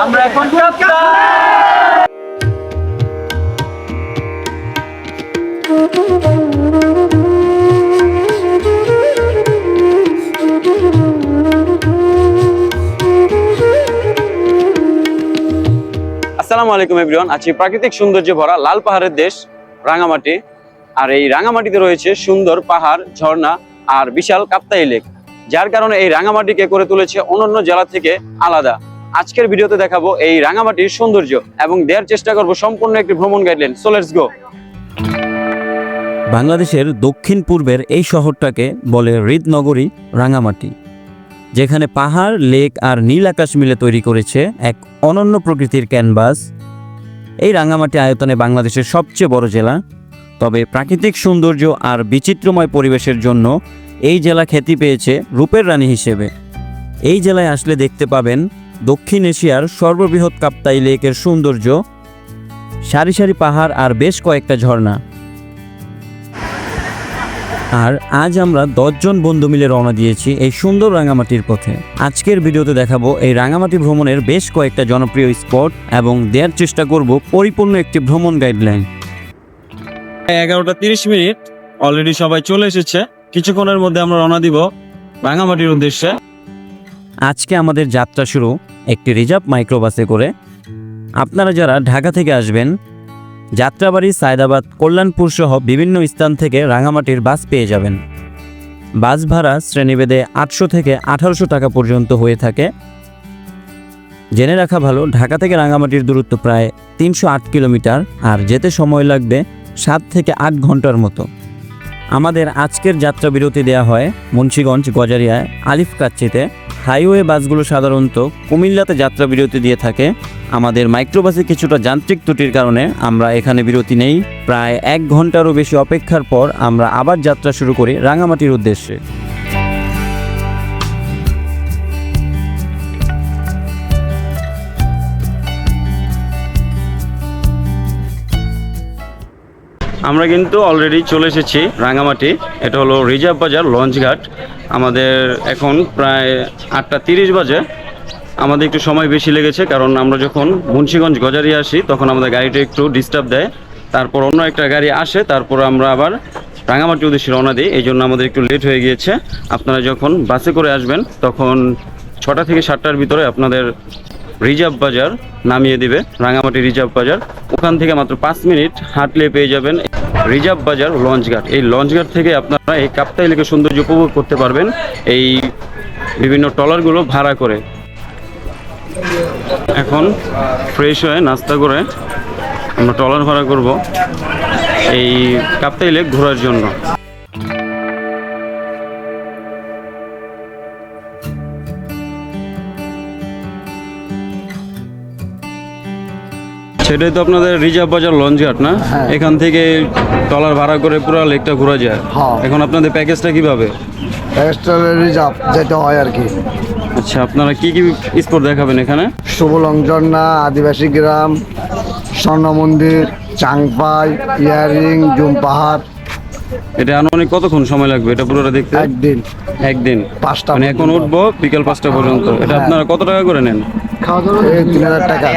আমরা এখন আসসালামু আলাইকুম এভরিওয়ান আছি প্রাকৃতিক সৌন্দর্যে ভরা লাল পাহাড়ের দেশ রাঙামাটি। আর এই রাঙামাটিতে রয়েছে সুন্দর পাহাড়, ঝর্ণা আর বিশাল কাপ্তাই লেক, যার কারণে এই রাঙামাটিকে করে তুলেছে অন্যান্য জেলা থেকে আলাদা। আজকের ভিডিওতে দেখাবো এই রাঙামাটির সৌন্দর্য এবং দেওয়ার চেষ্টা করব সম্পূর্ণ একটি ভ্রমণ গাইডলাইন সো লেটস গো বাংলাদেশের দক্ষিণ পূর্বের এই শহরটাকে বলে হৃদনগরী, রাঙামাটি, যেখানে পাহাড়, লেক আর নীল আকাশ মিলে তৈরি করেছে এক অনন্য প্রকৃতির ক্যানভাস। এই রাঙামাটি আয়তনে বাংলাদেশের সবচেয়ে বড় জেলা। তবে প্রাকৃতিক সৌন্দর্য আর বিচিত্রময় পরিবেশের জন্য এই জেলা খ্যাতি পেয়েছে রূপের রানী হিসেবে। এই জেলায় আসলে দেখতে পাবেন দক্ষিণ এশিয়ার সর্ববৃহৎ কাপ্তাই লেকের সৌন্দর্য, সারি সারি পাহাড় আর বেশ কয়েকটা ঝর্ণা। আর আজ আমরা দশজন বন্ধু মিলে রওনা দিয়েছি এই সুন্দর রাঙামাটির পথে। আজকের ভিডিওতে দেখাবো এই রাঙামাটি ভ্রমণের বেশ কয়েকটা জনপ্রিয় স্পট এবং দেওয়ার চেষ্টা করব পরিপূর্ণ একটি ভ্রমণ গাইডলাইন। এগারোটা তিরিশ মিনিট, অলরেডি সবাই চলে এসেছে। কিছুক্ষণের মধ্যে আমরা রওনা দিব রাঙামাটির উদ্দেশ্যে। আজকে আমাদের যাত্রা শুরু একটি রিজার্ভ মাইক্রোবাসে করে। আপনারা যারা ঢাকা থেকে আসবেন, যাত্রাবাড়ি, সায়দাবাদ, কল্যাণপুর সহ বিভিন্ন স্থান থেকে রাঙামাটির বাস পেয়ে যাবেন। বাস ভাড়া শ্রেণীভেদে আটশো থেকে আঠারোশো টাকা পর্যন্ত হয়ে থাকে। জেনে রাখা ভালো, ঢাকা থেকে রাঙামাটির দূরত্ব প্রায় তিনশো আট কিলোমিটার আর যেতে সময় লাগবে সাত থেকে আট ঘণ্টার মতো। আমাদের আজকের যাত্রা বিরতি দেওয়া হয় মুন্সীগঞ্জ গজারিয়ায় আলিফ কাচ্চিতে হাইওয়ে বাসগুলো সাধারণত কুমিল্লাতে যাত্রা বিরতি দিয়ে থাকে। আমাদের মাইক্রোবাসে কিছুটা যান্ত্রিক ত্রুটির কারণে আমরা এখানে বিরতি নেই। প্রায় এক ঘন্টারও বেশি অপেক্ষার পর আমরা আবার যাত্রা শুরু করি রাঙামাটির উদ্দেশ্যে। আমরা কিন্তু অলরেডি চলে এসেছি রাঙামাটি এটা হলো রিজার্ভ বাজার, লঞ্চ ঘাট। আমাদের এখন প্রায় আটটা তিরিশ বাজে। আমাদের একটু সময় বেশি লেগেছে, কারণ আমরা যখন মুন্সীগঞ্জ গজারি আসি, তখন আমাদের গাড়িটা একটু ডিস্টার্ব দেয়। তারপর অন্য একটা গাড়ি আসে, তারপর আমরা আবার রাঙামাটি উদ্দেশ্যে রওনা দিই। এই জন্য আমাদের একটু লেট হয়ে গিয়েছে। আপনারা যখন বাসে করে আসবেন, তখন ছটা থেকে সাতটার ভিতরে আপনাদের রিজার্ভ বাজার নামিয়ে দিবে, রাঙামাটি রিজার্ভ বাজার। ওখান থেকে মাত্র পাঁচ মিনিট হাঁটলে পেয়ে যাবেন রিজার্ভ বাজার লঞ্চ ঘাট। এই লঞ্চ ঘাট থেকে আপনারা এই কাপ্তাই লেকের সৌন্দর্য উপভোগ করতে পারবেন। এই বিভিন্ন ট্রলারগুলো ভাড়া করে। এখন ফ্রেশ হয়ে নাস্তা করে আমরা ট্রলার ভাড়া করব এই কাপ্তাই লেক ঘোরার জন্য। সেটাই তো আপনাদের রিজার্ভ বাজার লঞ্চ ঘাট না? এখান থেকে ট্রলার ভাড়া করে পুরো লেকটা ঘোরা যায়। হ্যাঁ। এখন আপনাদের প্যাকেজটা কীভাবে? এক্সট্রা রিজার্ভ যেতে হয় আর কি। আচ্ছা আপনারা কি কি স্পট দেখাবেন এখানে? শুভলং ঝর্ণা আদিবাসী গ্রাম স্বর্ণ মন্দির চাংপাই ইয়ারিং জুম পাহাড়। এটা আনুমানিক কতক্ষণ সময় লাগবে? এটা পুরোটা দেখতে? একদিন। একদিন। পাঁচটা মানে এখন উঠবো বিকেল পাঁচটা পর্যন্ত। এটা আপনারা কত টাকা করে নেন? তিন হাজার টাকা।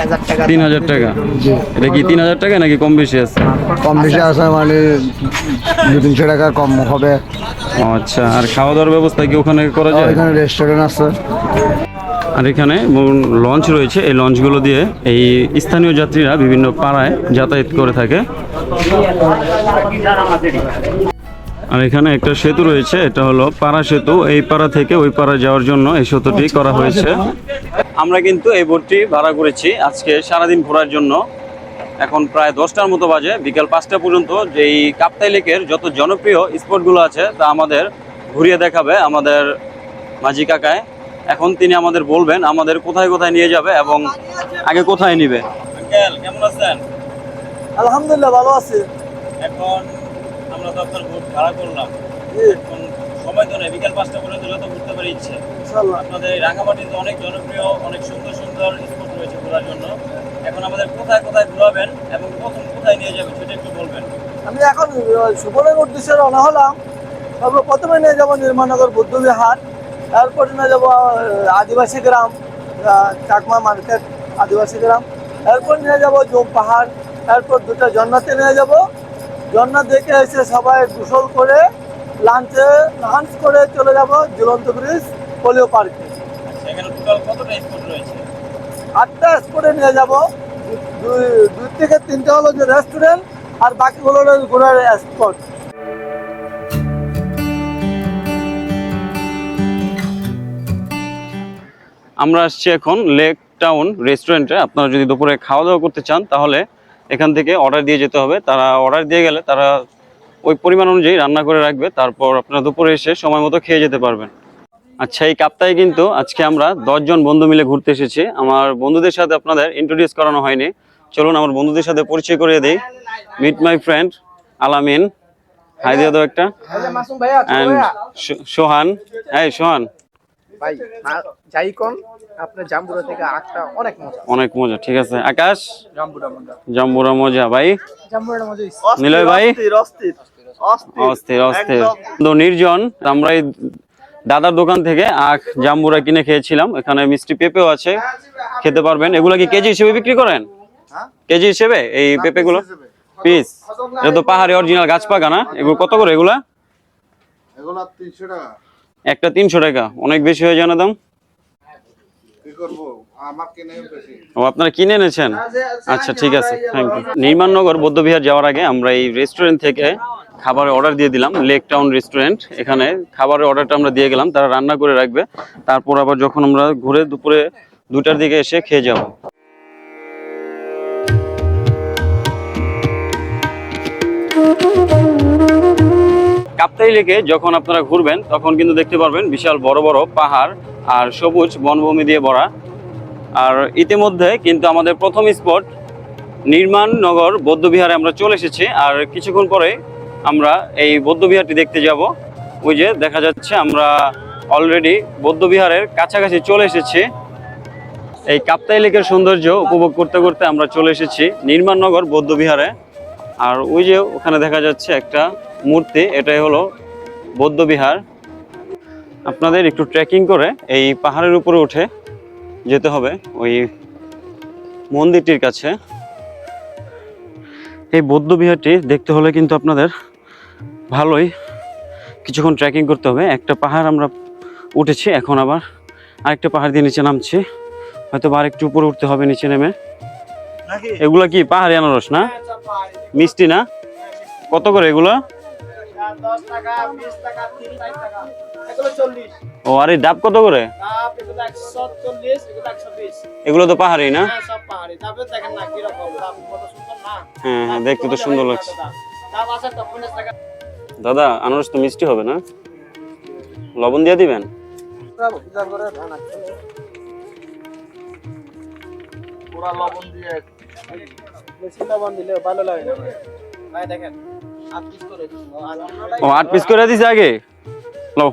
তিন হাজার টাকা। এটা কি তিন হাজার টাকা নাকি কম বেশি আছে? কম বেশি আছে মানে দু তিনশো টাকা কম হবে। আচ্ছা আর খাওয়া দাওয়ার ব্যবস্থা কি ওখানে করা যায়? এখানে রেস্টুরেন্ট আছে। আর এখানে লঞ্চ রয়েছে এই লঞ্চগুলো দিয়ে এই স্থানীয় যাত্রীরা বিভিন্ন পাড়ায় যাতায়াত করে থাকে। আর এখানে একটা সেতু রয়েছে এটা হলো পাড়া সেতু। এই পাড়া থেকে ওই পাড়া যাওয়ার জন্য এই সেতুটি করা হয়েছে। আমরা কিন্তু এই বোটটি ভাড়া করেছি আজকে সারাদিন ঘোরার জন্য। এখন প্রায় দশটার মতো বাজে বিকেল পাঁচটা পর্যন্ত। যে এই কাপ্তাই লেকের যত জনপ্রিয় স্পটগুলো আছে তা আমাদের ঘুরিয়ে দেখাবে আমাদের মাঝি কাকায়। এখন তিনি আমাদের বলবেন আমাদের কোথায় কোথায় নিয়ে যাবে এবং আগে কোথায় নিবে। কেমন আছেন? আলহামদুলিল্লাহ ভালো আছি। এখন আমরা তো আপনার ভোট ভাড়া করলাম। এখন সময় তো নেই বিকাল পাঁচটা পর্যন্ত যত ঘুরতে পারি ইচ্ছে। আপনাদের এই রাঙামাটিতে অনেক জনপ্রিয় অনেক সুন্দর সুন্দর স্পট রয়েছে ঘোরার জন্য। এখন আমাদের কোথায় কোথায় ঘোরাবেন এবং প্রথম কোথায় নিয়ে যাবেন সেটা একটু বলবেন। আমি এখন সুবর্ণের উদ্দেশ্যে রওনা হলাম। তারপর প্রথমে নিয়ে যাব নির্মানগর বুদ্ধবিহার। তারপরে নিয়ে যাব আদিবাসী গ্রাম চাকমা মার্কেট আদিবাসী গ্রাম। এরপর নিয়ে যাব জোম পাহাড়। এরপর দুটো জন্নাতে নিয়ে যাব। জন্নাত দেখে এসে সবাই গোসল করে লাঞ্চে লাঞ্চ করে চলে যাব ঝুলন্ত ব্রিজ পোলিও পার্কে। আটটা স্পটে নিয়ে যাব। দুই দুই থেকে তিনটা হলো যে রেস্টুরেন্ট আর বাকিগুলো হলো ঘোরার স্পট আমরা আসছি এখন লেক টাউন রেস্টুরেন্টে আপনারা যদি দুপুরে খাওয়া দাওয়া করতে চান তাহলে এখান থেকে অর্ডার দিয়ে যেতে হবে। তারা অর্ডার দিয়ে গেলে তারা ওই পরিমাণ অনুযায়ী রান্না করে রাখবে। তারপর আপনারা দুপুরে এসে সময় মতো খেয়ে যেতে পারবেন। আচ্ছা এই কাপ্তায় কিন্তু আজকে আমরা দশজন বন্ধু মিলে ঘুরতে এসেছি। আমার বন্ধুদের সাথে আপনাদের ইন্ট্রোডিউস করানো হয়নি। চলুন আমার বন্ধুদের সাথে পরিচয় করিয়ে দিই। Meet my friend Alamin hi দিয়ে দাও একটা। অ্যান্ড সোহান। হ্যাঁ সোহান। ভাই যাই কোন আপনার জাম্বুরা থেকে আটটা অনেক মজা। অনেক মজা ঠিক আছে। আকাশ? জাম্বুরা মজা। জাম্বুরা মজা ভাই। জাম্বুরা মজা নিলয় ভাই? অস্থির অস্থির অস্থির তো নির্জন আমরা এই দাদার দোকান থেকে আখ জাম্বুরা কিনে খেয়েছিলাম। এখানে মিষ্টি পেঁপেও আছে খেতে পারবেন। এগুলো কি কেজি হিসেবে বিক্রি করেন? কেজি হিসেবে এই পেঁপেগুলো? পিস। এটা তো পাহাড়ি অরিজিনাল গাছ পাকা না? এগুলো কত করে এগুলা? এগুলো তিনশো টাকা। একটা তিনশো টাকা। অনেক বেশি হয়ে যায় না দাম? কি করব? আমার কিনে বেশি। ও আপনারা কিনে এনেছেন? আচ্ছা ঠিক আছে থ্যাংক ইউ নির্মাণনগর বৌদ্ধবিহার যাওয়ার আগে আমরা এই রেস্টুরেন্ট থেকে খাবারের অর্ডার দিয়ে দিলাম লেক টাউন রেস্টুরেন্ট এখানে খাবারের অর্ডারটা আমরা দিয়ে গেলাম তারা রান্না করে রাখবে। তারপর আবার যখন আমরা ঘুরে দুপুরে দুটার দিকে এসে খেয়ে যাব। কাপ্তাই লেকে যখন আপনারা ঘুরবেন, তখন কিন্তু দেখতে পারবেন বিশাল বড় বড় পাহাড় আর সবুজ বনভূমি দিয়ে ভরা। আর ইতিমধ্যে কিন্তু আমাদের প্রথম স্পট নির্মাণনগর বৌদ্ধবিহারে আমরা চলে এসেছি। আর কিছুক্ষণ পরে আমরা এই বৌদ্ধবিহারটি দেখতে যাব। ওই যে দেখা যাচ্ছে আমরা অলরেডি বৌদ্ধবিহারের কাছাকাছি চলে এসেছি। এই কাপ্তাই লেকের সৌন্দর্য উপভোগ করতে করতে আমরা চলে এসেছি নির্মাণনগর বৌদ্ধবিহারে। আর ওই যে ওখানে দেখা যাচ্ছে একটা মূর্তি এটাই হলো বৌদ্ধবিহার আপনাদের একটু ট্রেকিং করে এই পাহাড়ের উপরে উঠে যেতে হবে ওই মন্দিরটির কাছে। এই বৌদ্ধ বিহারটি দেখতে হলে কিন্তু আপনাদের ভালোই কিছুক্ষণ ট্রেকিং করতে হবে। একটা পাহাড় আমরা উঠেছি এখন আবার আরেকটা পাহাড় দিয়ে নিচে নামছি। হয়তো আরেকটু উপরে উঠতে হবে নিচে নেমে। এগুলা কি পাহাড়ি আনারস না? মিষ্টি না? কত করে এগুলো? ও, আর ডাব কত করে? এগুলো তো পাহাড়ি না? হ্যাঁ হ্যাঁ দেখতে তো সুন্দর লাগছে। দাদা, আনারস তো মিষ্টি হবে না? লবণ দিয়ে দিবেন? লবণ দিয়ে বেশি দিলে ভালো লাগে না ভাই দেখেন আট পিস করে দিচ্ছি। আর অন্যটা- ও আট পিস করে দিছে আগে? লো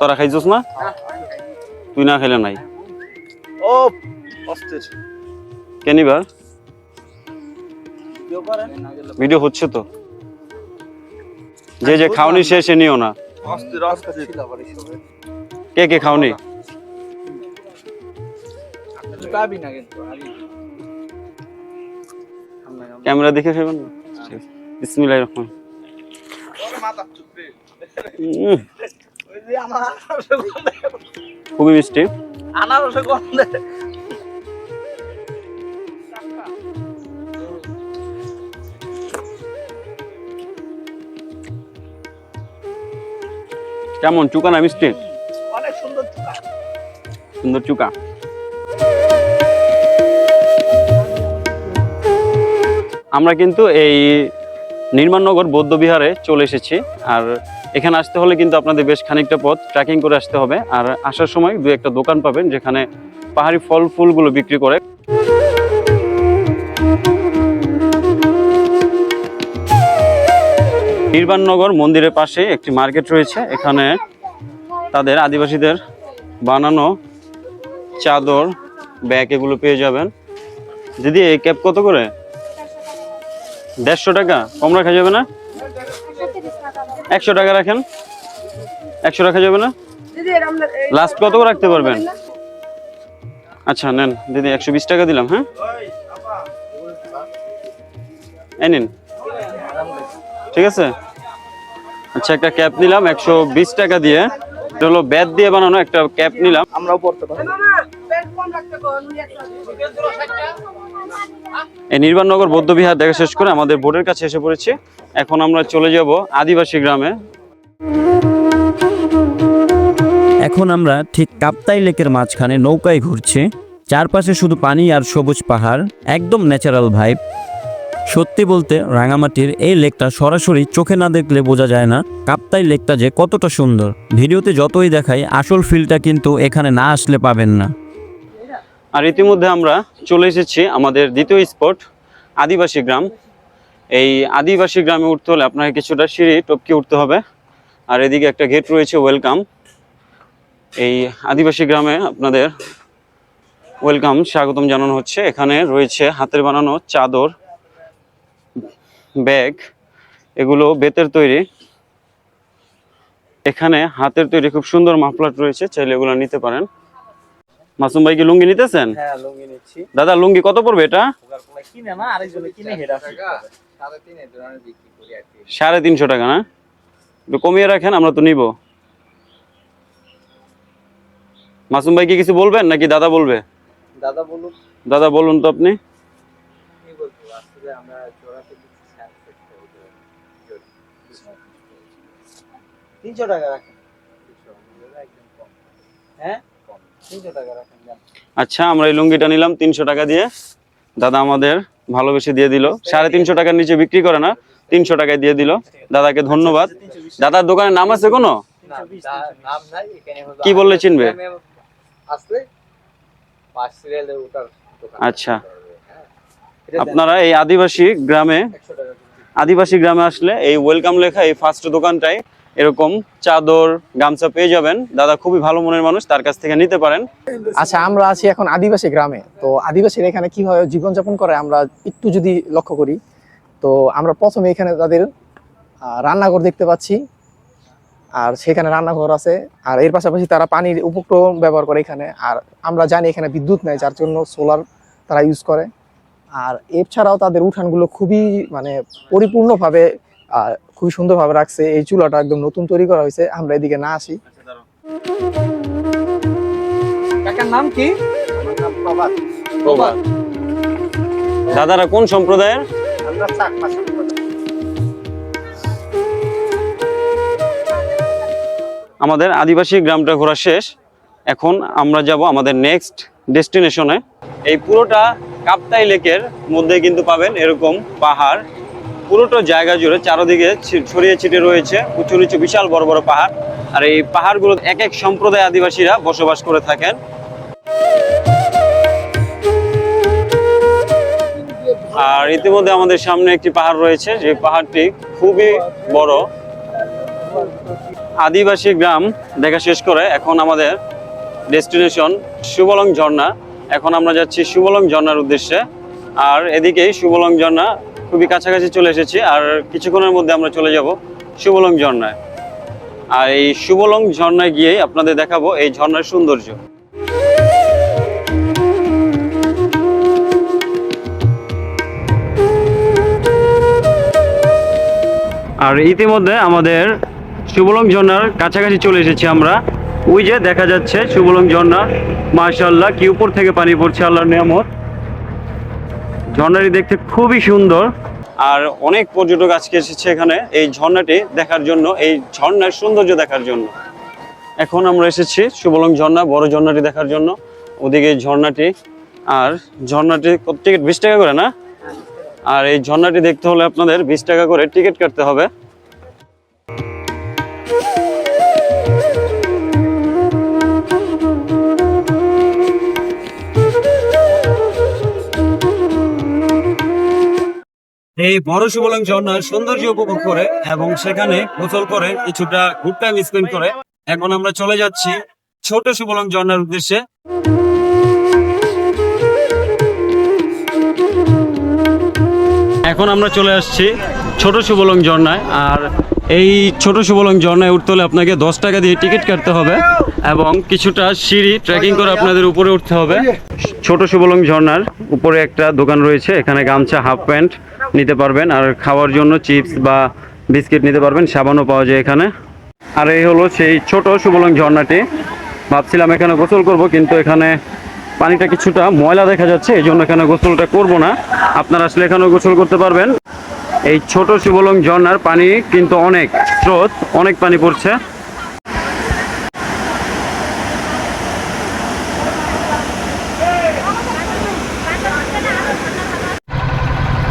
তোরা খাইছস না? তুই না খাইলে নাই। ও অস্থির। কেনিবার ভিডিও হচ্ছে তো। যে যে খাওনি সে সে নিও না। কে কে খাওনি? পাবি না কিন্তু ক্যামেরা দেখে খাবেন না? বিসমিল্লাহ রহমান। খুবই মিষ্টি। আনারসে গন্ধে। কেমন? চুকা না মিষ্টি? অনেক সুন্দর চুলা সুন্দর চুকা। আমরা কিন্তু এই নির্মাণনগর বৌদ্ধবিহারে চলে এসেছি। আর এখানে আসতে হলে কিন্তু আপনাদের বেশ খানিকটা পথ ট্রেকিং করে আসতে হবে। আর আসার সময় দু একটা দোকান পাবেন যেখানে পাহাড়ি ফল ফুলগুলো বিক্রি করে। নির্বাণনগর মন্দিরের পাশে একটি মার্কেট রয়েছে। এখানে তাদের আদিবাসীদের বানানো চাদর, ব্যাগ এগুলো পেয়ে যাবেন। দিদি এই ক্যাব কত করে? দেড়শো টাকা? কম রাখা যাবে না? একশো টাকা রাখেন। একশো রাখা যাবে না? লাস্ট কত রাখতে পারবেন? আচ্ছা নেন, দিদি, একশো বিশ টাকা দিলাম হ্যাঁ? এই নিন। ঠিক আছে? আচ্ছা একটা ক্যাপ নিলাম, একশো বিশ টাকা দিয়ে। এটা হলো ব্যাট দিয়ে বানানো একটা ক্যাপ নিলাম। আমরাও পড়তে পারি এই নির্বাণনগর বৌদ্ধবিহার দেখা শেষ করে আমাদের বোর্ডের কাছে এসে পড়েছি। এখন আমরা চলে যাব আদিবাসী গ্রামে। এখন আমরা ঠিক কাপ্তাই লেকের মাঝখানে নৌকায় ঘুরছি। চারপাশে শুধু পানি আর সবুজ পাহাড়, একদম ন্যাচারাল ভাইব সত্যি বলতে রাঙামাটির এই লেকটা সরাসরি চোখে না দেখলে বোঝা যায় না কাপ্তাই লেকটা যে কতটা সুন্দর। ভিডিওতে যতই দেখাই, আসল ফিলটা কিন্তু এখানে না আসলে পাবেন না। আর ইতিমধ্যে আমরা চলে এসেছি আমাদের দ্বিতীয় স্পট, আদিবাসী গ্রাম। এই আদিবাসী গ্রামে উঠতে হলে আপনাকে কিছুটা সিঁড়ি টপকে উঠতে হবে। আর এদিকে একটা গেট রয়েছে ওয়েলকাম এই আদিবাসী গ্রামে আপনাদের ওয়েলকাম স্বাগতম জানানো হচ্ছে। এখানে রয়েছে হাতের বানানো চাদর ব্যাগ এগুলো বেতের তৈরি। এখানে হাতের তৈরি খুব সুন্দর মাফলাট রয়েছে, চাইলে এগুলো নিতে পারেন। মাসুম ভাই কি লুঙ্গি নিতেছেন? হ্যাঁ লুঙ্গি নিচ্ছি। দাদা লুঙ্গি কত পড়বে এটা? কিনে না আরেকজনে কিনে হেড আসে সাড়ে তিনশো টাকা না? একটু কমিয়ে রাখেন আমরা তো নিব। মাসুম ভাই কি কিছু বলবেন নাকি দাদা বলবে? দাদা বলুন। দাদা বলুন তো আপনি। কি বলব আসলে আমরা জোড়াতে দিচ্ছি ষাট তিনশো টাকা রাখেন। হ্যাঁ তিনশো টাকা রাখেন যান। আচ্ছা আমরা এই লুঙ্গিটা নিলাম তিনশো টাকা দিয়ে। দাদা আমাদের ভালোবেসে দিয়ে দিল। সাড়ে তিনশো টাকার নিচে বিক্রি করে না, তিনশো টাকায় দিয়ে দিল। দাদাকে ধন্যবাদ। দাদার দোকানের নাম আছে কোনো? কি বললে চিনবে? আচ্ছা। আপনারা এই আদিবাসী গ্রামে 100 টাকা করে। আদিবাসী গ্রামে আসলে এই ওয়েলকাম লেখা এই ফার্স্ট দোকানটায় এরকম চাদর, গামছা পেয়ে যাবেন। দাদা খুবই ভালো মনের মানুষ, তার কাছ থেকে নিতে পারেন। আচ্ছা আমরা আছি এখন আদিবাসী গ্রামে। তো আদিবাসীরা এখানে কীভাবে জীবনযাপন করে, আমরা একটু যদি লক্ষ্য করি, তো আমরা প্রথমে এখানে তাদের রান্নাঘর দেখতে পাচ্ছি। আর সেখানে রান্নাঘর আছে। আর এর পাশাপাশি তারা পানির উপক্রম ব্যবহার করে এখানে। আর আমরা জানি এখানে বিদ্যুৎ নেই, যার জন্য সোলার তারা ইউজ করে। আর এছাড়াও তাদের উঠানগুলো খুবই মানে পরিপূর্ণভাবে খুবই সুন্দরভাবে রাখছে। এই চুলাটা একদম নতুন তৈরি করা হয়েছে আমরা এদিকে না আসি। কাকার নাম কি? প্রভাত। প্রভাত। দাদারা কোন সম্প্রদায়ের? আমরা চাকমা আমাদের আদিবাসী গ্রামটা ঘোরা শেষ। এখন আমরা যাব আমাদের নেক্সট ডেস্টিনেশনে এই পুরোটা কাপ্তাই লেকের মধ্যে কিন্তু পাবেন এরকম পাহাড়। পুরোটা জায়গা জুড়ে চারদিকে ছড়িয়ে ছিটিয়ে রয়েছে, উঁচু নিচু বিশাল বড় বড় পাহাড়। আর এই পাহাড়গুলো এক এক সম্প্রদায় আদিবাসীরা বসবাস করে থাকেন। আর ইতিমধ্যে আমাদের সামনে একটি পাহাড় রয়েছে, যে পাহাড়টি খুবই বড়। আদিবাসী গ্রাম দেখা শেষ করে এখন আমাদের ডেস্টিনেশন সুবলং ঝর্ণা। এখন আমরা যাচ্ছি সুবলং ঝর্ণার উদ্দেশ্যে। আর এদিকেই সুবলং ঝর্ণা খুবই কাছাকাছি চলে এসেছি আর কিছুক্ষণের মধ্যে আমরা চলে যাব শুভলং ঝর্ণায়। আর এই শুভলং ঝর্ণায় গিয়েই আপনাদের দেখাবো এই ঝর্ণার সৌন্দর্য। আর ইতিমধ্যে আমাদের শুভলং ঝর্ণার কাছাকাছি চলে এসেছি আমরা। ওই যে দেখা যাচ্ছে শুভলং ঝর্ণা মাশাল্লাহ কি উপর থেকে পানি পড়ছে, আল্লাহর নিয়ামত। ঝর্ণাটি দেখতে খুবই সুন্দর। আর অনেক পর্যটক আজকে এসেছে এখানে এই ঝর্ণাটি দেখার জন্য, এই ঝর্ণার সৌন্দর্য দেখার জন্য। এখন আমরা এসেছি সুবলং ঝর্ণা, বড় ঝর্ণাটি দেখার জন্য। ওদিকে ঝর্ণাটি, আর ঝর্ণাটি কত টিকিট? বিশ টাকা করে না? আর এই ঝর্ণাটি দেখতে হলে আপনাদের বিশ টাকা করে টিকিট কাটতে হবে। এই বড় সুবলং ঝর্ণার সৌন্দর্য উপভোগ করে এবং সেখানে গোসল করে কিছুটা গুড টাইম স্পেন্ড করে। এখন আমরা চলে যাচ্ছি ছোট সুবলং ঝর্ণার উদ্দেশ্যে। এখন আমরা চলে আসছি ছোট সুবলং ঝর্ণায়। আর এই ছোট সুবলং ঝর্ণায় উঠতে হলে আপনাকে দশ টাকা দিয়ে টিকিট কাটতে হবে এবং কিছুটা সিঁড়ি ট্রেকিং করে আপনাদের উপরে উঠতে হবে। ছোট সুবলং ঝর্ণার উপরে একটা দোকান রয়েছে, এখানে গামছা, হাফ প্যান্ট নিতে পারবেন আর খাওয়ার জন্য চিপস বা বিস্কিট নিতে পারবেন, সাবানও পাওয়া যায় এখানে। আর এই হলো সেই ছোট সুবলং ঝর্ণাটি। ভাবছিলাম এখানে গোসল করব, কিন্তু এখানে পানিটা কিছুটা ময়লা দেখা যাচ্ছে, এই জন্য এখানে গোসলটা করব না। আপনারা আসলে এখানেও গোসল করতে পারবেন। এই ছোট সুবলং ঝর্ণার পানি কিন্তু অনেক, স্রোত, অনেক পানি পড়ছে।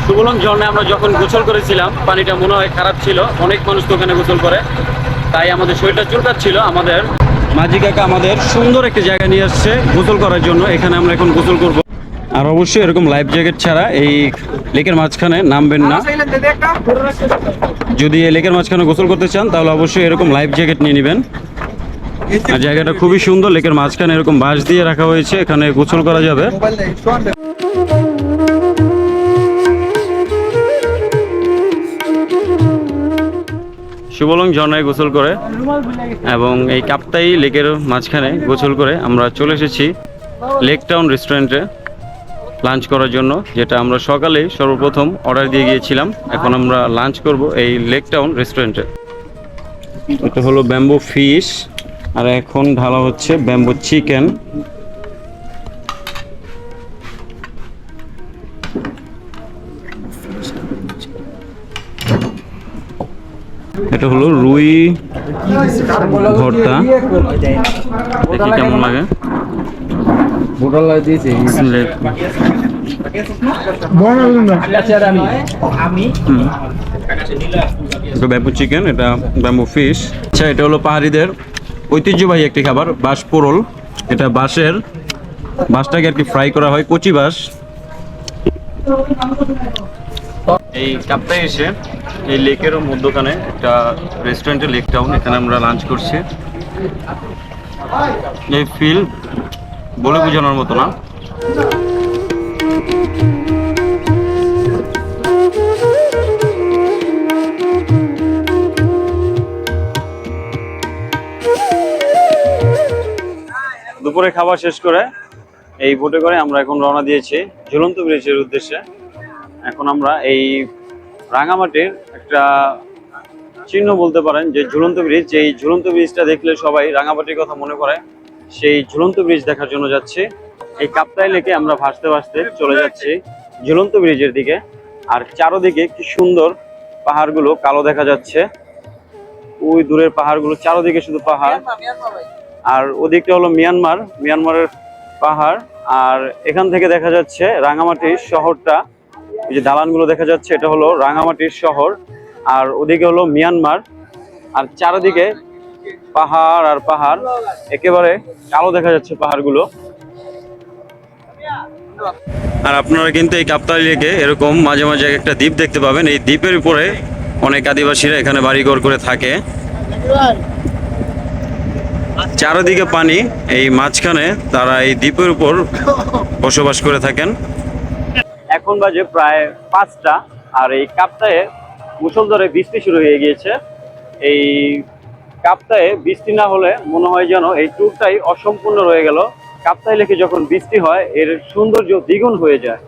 সুবলং ঝর্ণায় আমরা যখন গোসল করেছিলাম, পানিটা মনে হয় খারাপ ছিল, অনেক মানুষ তো ওখানে গোসল করে। তাই আমাদের শরীরটা চুলকাচ্ছিল, আমাদের মাঝি কাকা আমাদের সুন্দর একটি জায়গা নিয়ে আসছে গোসল করার জন্য, এখানে আমরা এখন গোসল করব। আর অবশ্যই এরকম লাইফ জ্যাকেট ছাড়া এই লেকের মাঝখানে নামবেন না। যদি এই লেকের মাঝখানে গোসল করতে চান, তাহলে অবশ্যই এরকম লাইফ জ্যাকেট নিয়ে নেবেন। আর জায়গাটা খুবই সুন্দর, লেকের মাঝখানে এরকম বাঁশ দিয়ে রাখা হয়েছে, এখানে গোসল করা যাবে। সুবলং ঝর্ণায় গোসল করে এবং এই কাপ্তাই লেকের মাঝখানে গোসল করে আমরা চলে এসেছি লেক টাউন রেস্টুরেন্টে লাঞ্চ করার জন্য, যেটা আমরা সকালে সর্বপ্রথম অর্ডার দিয়ে গিয়েছিলাম। এখন আমরা লাঞ্চ করব এই লেক টাউন রেস্টুরেন্টে এটা হলো ব্যাম্বো ফিশ আর এখন ঢালা হচ্ছে ব্যাম্বো চিকেন এটা হলো রুই ভর্তা। দেখি কেমন লাগে। এটা ব্যাম্বু চিকেন এটা ব্যাম্বু ফিশ। আচ্ছা এটা হলো পাহাড়িদের ঐতিহ্যবাহী একটি খাবার বাঁশ পোড়ল। এটা বাঁশের বাঁশটাকে আর কি ফ্রাই করা হয় কচি বাঁশ। এই কাপ্তায় এসে এই লেকের মধ্যখানে একটা রেস্টুরেন্টে লেক টাউন এখানে আমরা লাঞ্চ করছি। এই ফিল বলে বোঝানোর মতো না। দুপুরে খাবার শেষ করে এই বোটে করে আমরা এখন রওনা দিয়েছি ঝুলন্ত ব্রিজের উদ্দেশ্যে। এখন আমরা এই রাঙামাটির একটা চিহ্ন বলতে পারেন যে ঝুলন্ত ব্রিজ, এই ঝুলন্ত ব্রিজটা দেখলে সবাই রাঙামাটির কথা মনে করে। সেই ঝুলন্ত ব্রিজ দেখার জন্য যাচ্ছি। এই কাপ্তাই লেকে আমরা ভাসতে ভাসতে চলে যাচ্ছি ঝুলন্ত ব্রিজের দিকে। আর চারোদিকে কি সুন্দর পাহাড়গুলো কালো দেখা যাচ্ছে। ওই দূরের পাহাড়গুলো চারোদিকে শুধু পাহাড়। আর ওদিকটা হলো মিয়ানমার। মিয়ানমারের পাহাড়। আর এখান থেকে দেখা যাচ্ছে রাঙামাটির শহরটা। এই যে দালানগুলো দেখা যাচ্ছে এটা হলো রাঙামাটির শহর। আর ওদিকে হলো মিয়ানমার। আর চারিদিকে পাহাড় আর পাহাড়, একেবারে কালো দেখা যাচ্ছে পাহাড়গুলো। আর আপনারা কিন্তু এই কাপ্তাই লেকে এরকম মাঝে মাঝে একটা দ্বীপ দেখতে পাবেন। এই দ্বীপের উপরে অনেক আদিবাসীরা এখানে বাড়িঘর করে থাকে। চারিদিকে পানি, এই মাঝখানে তারা এই দ্বীপের উপর বসবাস করে থাকেন। এখন বাজে প্রায় পাঁচটা, আর এই কাপ্তায়ে মুসলধারে বৃষ্টি শুরু হয়ে গিয়েছে। এই কাপ্তায়ে বৃষ্টি না হলে মনে হয় যেন এই ট্যুরটাই অসম্পূর্ণ রয়ে গেল। কাপ্তাই লেকে যখন বৃষ্টি হয়, এর সৌন্দর্য দ্বিগুণ হয়ে যায়।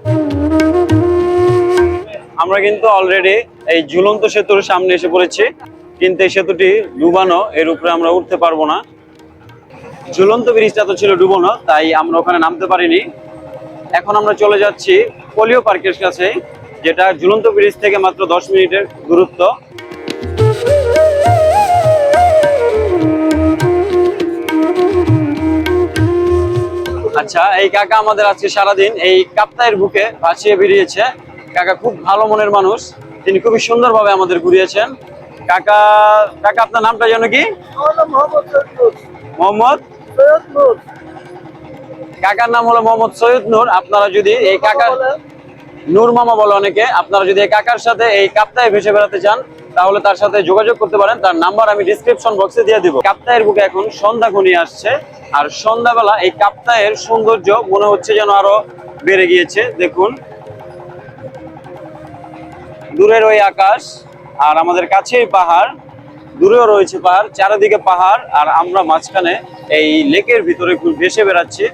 আমরা কিন্তু অলরেডি এই ঝুলন্ত সেতুর সামনে এসে পড়েছি। কিন্তু এই সেতুটি ডুবানো, এর উপরে আমরা উঠতে পারব না। ঝুলন্ত ব্রিজটা তো ছিল ডুবানো, তাই আমরা ওখানে নামতে পারিনি। এখন আমরা চলে যাচ্ছি পোলিও পার্কের কাছে, যেটা ঝুলন্ত ব্রিজ থেকে মাত্র দশ মিনিটের দূরত্ব। আচ্ছা এই কাকা আমাদের আজকে সারাদিন এই কাপ্তায়ের বুকে ভাসিয়ে বেরিয়েছে। কাকা খুব ভালো মনের মানুষ। তিনি খুবই সুন্দরভাবে আমাদের ঘুরিয়েছেন। কাকা কাকা আপনার নামটা যেন কি? মোহাম্মদ। কাকার নাম হলো মোহাম্মদ সৈয়দ নূর। আপনারা যদি এই কাকা নূর মামা বলে অনেকে। আপনারা যদি এই কাকার সাথে এই কাপ্তায় ভেসে বেড়াতে চান তাহলে তার সাথে যোগাযোগ করতে পারেন। তার নাম্বার আমি ডিসক্রিপশন বক্সে দিয়ে দিব। কাপ্তায়ের বুকে এখন সন্ধ্যা ঘনিয়ে আসছে। আর সন্ধ্যাবেলা এই কাপ্তায়ের সৌন্দর্য মনে হচ্ছে যেন আরও বেড়ে গিয়েছে। দেখুন। দূরের ওই আকাশ আর আমাদের কাছেই পাহাড়। দূরেও রয়েছে পাহাড়, চারিদিকে পাহাড় আর আমরা মাঝখানে এই লেকের ভিতরে ভেসে বেড়াচ্ছি।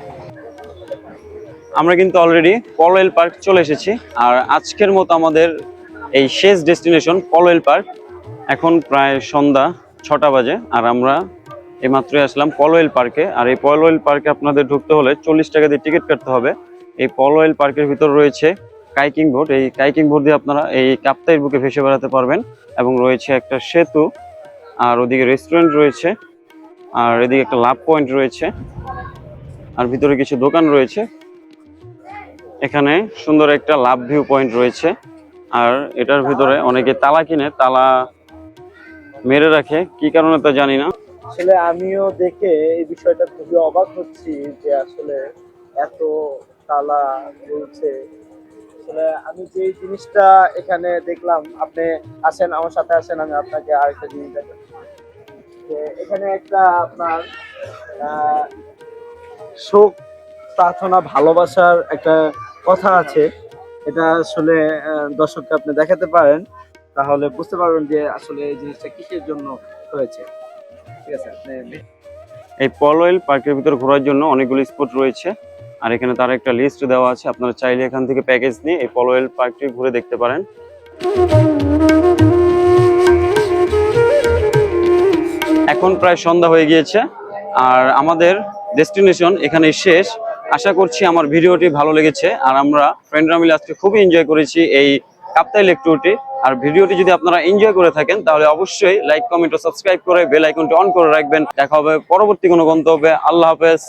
আমরা কিন্তু অলরেডি পলোয়েল পার্ক চলে এসেছি আর আজকের মতো আমাদের এই শেষ ডেস্টিনেশন পলোয়েল পার্ক এখন প্রায় সন্ধ্যা ছটা বাজে আর আমরা এইমাত্রই আসলাম পলোয়েল পার্কে আর এই পলোয়েল পার্কে আপনাদের ঢুকতে হলে চল্লিশ টাকা দিয়ে টিকিট কাটতে হবে। এই পলোয়েল পার্কের ভিতর রয়েছে কাইকিং বোট এই কাইকিং বোট দিয়ে আপনারা এই কাপ্তাইয়ের বুকে ভেসে বেড়াতে পারবেন এবং রয়েছে একটা সেতু। আর ওদিকে রেস্টুরেন্ট রয়েছে। আর এদিকে একটা লাভ পয়েন্ট রয়েছে। আর ভিতরে কিছু দোকান রয়েছে। এখানে সুন্দর একটা লাভ ভিউ পয়েন্ট রয়েছে। আর এটার ভিতরে অনেকে তালা কিনে, তালা মেরে রাখে। কি কারণে তা জানি না। আসলে আমিও দেখে এই বিষয়টা খুবই অবাক হচ্ছি যে আসলে এত তালা রয়েছে আসলে আমি যে জিনিসটা এখানে দেখলাম, আপনি আসেন আমার সাথে আসেন আমি আপনাকে আরেকটা জিনিস দেখাই যে এখানে একটা আপনার শোক, প্রার্থনা, ভালোবাসার একটা কথা আছে। এটা আসলে দর্শককে আপনি দেখাতে পারেন, তাহলে বুঝতে পারবেন যে আসলে এই জিনিসটা কিসের জন্য হয়েছে। ঠিক আছে আপনি এই পলোয়েল পার্কের ভিতর ঘোরার জন্য অনেকগুলো স্পট রয়েছে। আর এখানে তার একটা লিস্ট দেওয়া আছে আপনারা চাইলে এখান থেকে প্যাকেজ নিয়ে এই পলোয়েল পার্কটি ঘুরে দেখতে পারেন। এখন প্রায় সন্ধ্যা হয়ে গিয়েছে আর আমাদের ডেস্টিনেশন এখানে শেষ। আশা করছি আমার ভিডিওটি ভালো লেগেছে আর আমরা ফ্রেন্ডরা মিলে আজকে খুবই এনজয় করেছি এই কাপ্তাই লেক ট্যুরটি আর ভিডিওটি যদি আপনারা এনজয় করে থাকেন, তাহলে অবশ্যই লাইক কমেন্ট ও সাবস্ক্রাইব করে বেল আইকনটি অন করে রাখবেন। দেখা হবে পরবর্তী কোনো গন্তব্যে। আল্লাহ হাফেজ।